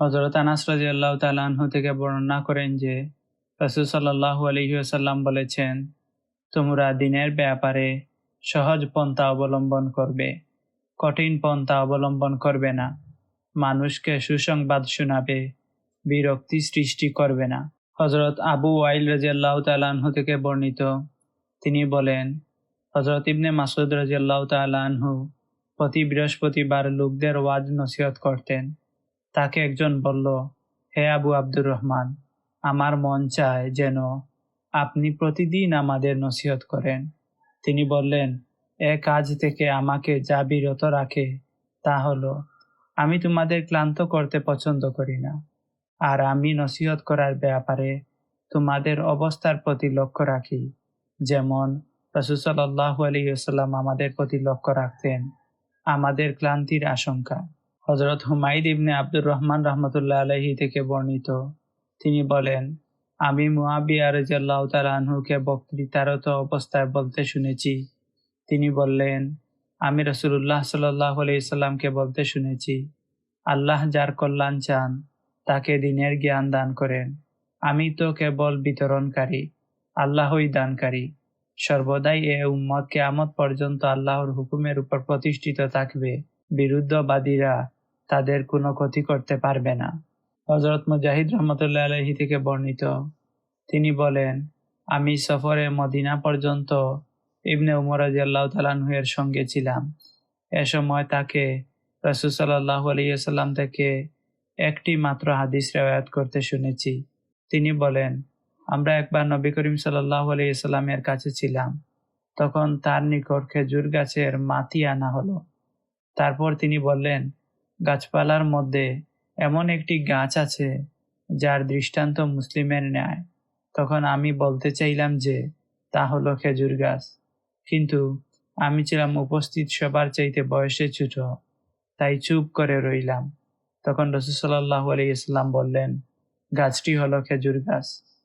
হজরত আনাস রাজি আল্লাহ তালাহু থেকে বর্ণনা করেন যে, রসুল সাল্লাহ আলহিউসাল্লাম বলেছেন, তোমরা দিনের ব্যাপারে সহজ পন্থা অবলম্বন করবে, কঠিন পন্থা অবলম্বন করবে না। মানুষকে সুসংবাদ শোনাবে, বিরক্তি সৃষ্টি করবে না। হজরত আবু ওয়াইল রাজিয়াল্লাহ তালাহু থেকে বর্ণিত, তিনি বলেন হজরত ইবনে মাসুদ রাজিয়াল্লাহ তালাহু প্রতি বৃহস্পতিবার লোকদের ওয়াজ নসিহত করতেন। তাকে একজন বলল, হে আবু আব্দুর রহমান, আমার মন চায় যেন আপনি প্রতিদিন আমাদের নসিহত করেন। তিনি বললেন, এ কাজ থেকে আমাকে যা বিরত রাখে তা হলো, আমি তোমাদের ক্লান্ত করতে পছন্দ করি না। আর আমি নসিহত করার ব্যাপারে তোমাদের অবস্থার প্রতি লক্ষ্য রাখি। যেমন রসুসাল্লাহ আলিয়াল্লাম আমাদের প্রতি লক্ষ্য রাখতেন। আমাদের ক্লান্তির আশঙ্কা। হজরত হুমাইদ ইবনে আব্দুর রহমান রহমতুল্লাহ আলহি থেকে বর্ণিত। তিনি বলেন, আমি মুয়াবিয়া রাজিয়াল্লাহ তালাহুকে বক্তৃতারত অবস্থায় বলতে শুনেছি। তিনি বললেন, আমি রসুল্লাহ সাল্লাহ আলাইসাল্লামকে বলতে শুনেছি, আল্লাহ যার কল্যাণ চান, তাকে দিনের জ্ঞান দান করেন। আমি তো কেবল বিতরণকারী, আল্লাহই দানকারী। সর্বদাই এ উম্মত কেয়ামত পর্যন্ত আল্লাহর হুকুমের উপর প্রতিষ্ঠিত থাকবে। বিরুদ্ধবাদীরা তাদের কোনো ক্ষতি করতে পারবে না। হজরত মুজাহিদ রহমতুল্লাহ আলহি থেকে বর্ণিত। তিনি বলেন, আমি সফরে মদিনা পর্যন্ত ইবনে উমর আল্লাহ তালানহুয়ের সঙ্গে ছিলাম। এ সময় তাকে রসুল সাল্লাহ আলিয়াল্লাম থেকে একটি মাত্র হাদিস রেওয়ায়ত করতে শুনেছি। তিনি বলেন, আমরা একবার নবী করিম সাল্লাহ আলিয়াল্লামের কাছে ছিলাম। তখন তার নিকট খেজুর গাছের মাতি আনা হলো। তারপর তিনি বললেন গাছপালার মধ্যে এমন একটি গাছ আছে, যার দৃষ্টান্ত মুসলিমের ন্যায়। তখন আমি বলতে চাইলাম যে, তা হলো খেজুর গাছ। কিন্তু আমি ছিলাম উপস্থিত সবার চাইতে বয়সে ছোট, তাই চুপ করে রইলাম। তখন রসুসাল্লাহ আলিয়াল্লাম বললেন, গাছটি হলো খেজুর গাছ।